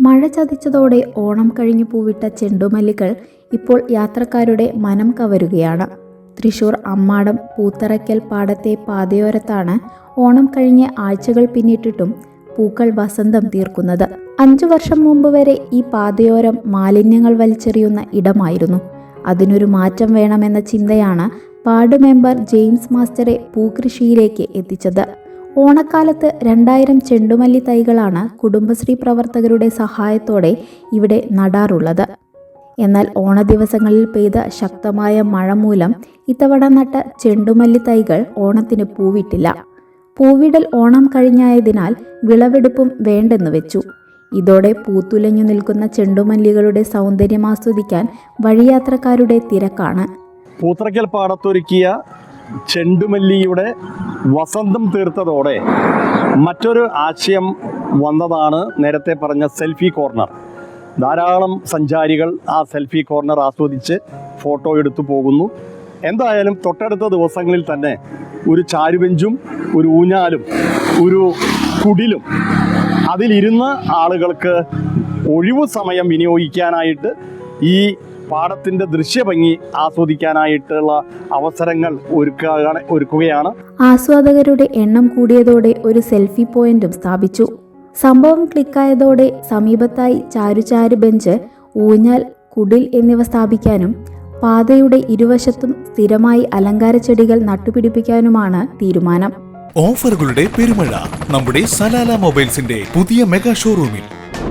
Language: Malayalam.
മഴ ചതിച്ചതോടെ ഓണം കഴിഞ്ഞു പൂവിട്ട ചെണ്ടുമല്ലികൾ ഇപ്പോൾ യാത്രക്കാരുടെ മനം കവരുകയാണ്. തൃശൂർ അമ്മാടം പൂത്തറയ്ക്കൽ പാടത്തെ പാതയോരത്താണ് ഓണം കഴിഞ്ഞ് ആഴ്ചകൾ പിന്നിട്ടിട്ടും പൂക്കൾ വസന്തം തീർക്കുന്നത്. അഞ്ചു വർഷം മുമ്പ് വരെ ഈ പാതയോരം മാലിന്യങ്ങൾ വലിച്ചെറിയുന്ന ഇടമായിരുന്നു. അതിനൊരു മാറ്റം വേണമെന്ന ചിന്തയാണ് വാർഡ് മെമ്പർ ജെയിംസ് മാസ്റ്ററെ പൂകൃഷിയിലേക്ക് എത്തിച്ചത്. ഓണക്കാലത്ത് രണ്ടായിരം ചെണ്ടുമല്ലി തൈകളാണ് കുടുംബശ്രീ പ്രവർത്തകരുടെ സഹായത്തോടെ ഇവിടെ നടാറുള്ളത്. എന്നാൽ ഓണ ദിവസങ്ങളിൽ പെയ്ത ശക്തമായ മഴ മൂലം ഇത്തവണ നട്ട ചെണ്ടുമല്ലി തൈകൾ ഓണത്തിന് പൂവിട്ടില്ല. പൂവിടൽ ഓണം കഴിഞ്ഞായതിനാൽ വിളവെടുപ്പും വേണ്ടെന്ന് വെച്ചു. ഇതോടെ പൂത്തുലഞ്ഞു നിൽക്കുന്ന ചെണ്ടുമല്ലികളുടെ സൗന്ദര്യം ആസ്വദിക്കാൻ വഴിയാത്രക്കാരുടെ തിരക്കാണ്. പൂത്രക്കൽ പാടത്തൊരുക്കിയ ചെണ്ടുമല്ലിയുടെ വസന്തം തീർത്തതോടെ മറ്റൊരു ആശയം വന്നതാണ് നേരത്തെ പറഞ്ഞ സെൽഫി കോർണർ. ധാരാളം സഞ്ചാരികൾ ആ സെൽഫി കോർണർ ആസ്വദിച്ച് ഫോട്ടോ എടുത്തു പോകുന്നു. എന്തായാലും തൊട്ടടുത്ത ദിവസങ്ങളിൽ തന്നെ ഒരു ചാരുബെഞ്ചും ഒരു ഊഞ്ഞാലും ഒരു കുടിലും അതിലിരുന്ന് ആളുകൾക്ക് ഒഴിവു സമയം വിനിയോഗിക്കാനായിട്ട് ഈ പാടത്തിന്റെ ദൃശ്യഭംഗി ആസ്വദിക്കാനായിട്ടുള്ള അവസരങ്ങൾ ഒരുക്കുകയാണ് ഒരുക്കുകയാണ്. ആസ്വാദകരുടെ എണ്ണം കൂടിയതോടെ ഒരു സെൽഫി പോയിന്റും സ്ഥാപിച്ചു. സംഭവം ക്ലിക്കായതോടെ സമീപത്തായി ചാരുചാരു ബെഞ്ച് ഊഞ്ഞാൽ കുടിൽ എന്നിവ സ്ഥാപിക്കാനും പാതയുടെ ഇരുവശത്തും സ്ഥിരമായി അലങ്കാര ചെടികൾ നട്ടുപിടിപ്പിക്കാനുമാണ് തീരുമാനം. ഓഫറുകളുടെ പെരുമഴ നമ്മുടെ സലാല മൊബൈൽസിന്റെ പുതിയ മെഗാ ഷോറൂമിൽ.